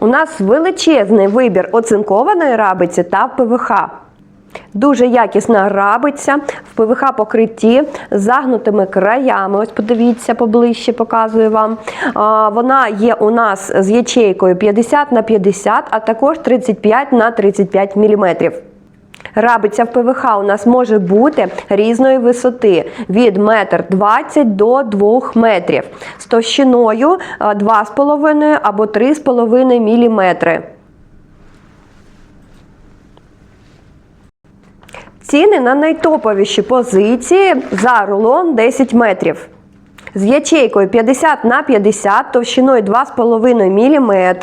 У нас величезний вибір оцинкованої рабиці та ПВХ. Дуже якісна рабиця в ПВХ покритті з загнутими краями. Ось подивіться поближче, показую вам. Вона є у нас з ячейкою 50 на 50, а також 35 на 35 мм. Рабиця в ПВХ у нас може бути різної висоти від 1,20 м до 2 метрів з товщиною 2,5 або 3,5 мм. Ціни на найтоповіші позиції за рулон 10 метрів. З ячейкою 50 на 50, товщиною 2,5 мм,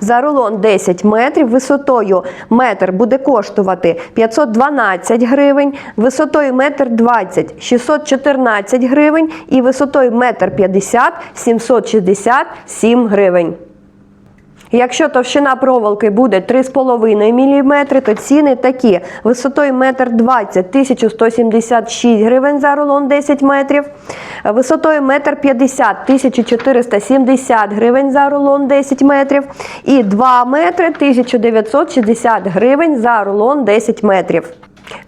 за рулон 10 метрів, висотою метр буде коштувати 512 гривень, висотою метр 20 – 614 гривень і висотою метр 50 – 767 гривень. Якщо товщина проволоки буде 3,5 мм, то ціни такі: висотою 1,20 м 1176 гривень за рулон 10 метрів, висотою 1,50 м 1470 гривень за рулон 10 метрів. І 2 метри 1960 гривень за рулон 10 метрів.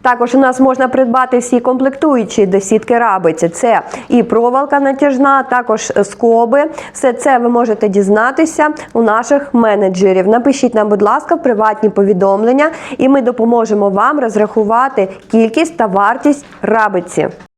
Також у нас можна придбати всі комплектуючі до сітки рабиці. Це і проволока натяжна, також скоби. Все це ви можете дізнатися у наших менеджерів. Напишіть нам, будь ласка, приватні повідомлення, і ми допоможемо вам розрахувати кількість та вартість рабиці.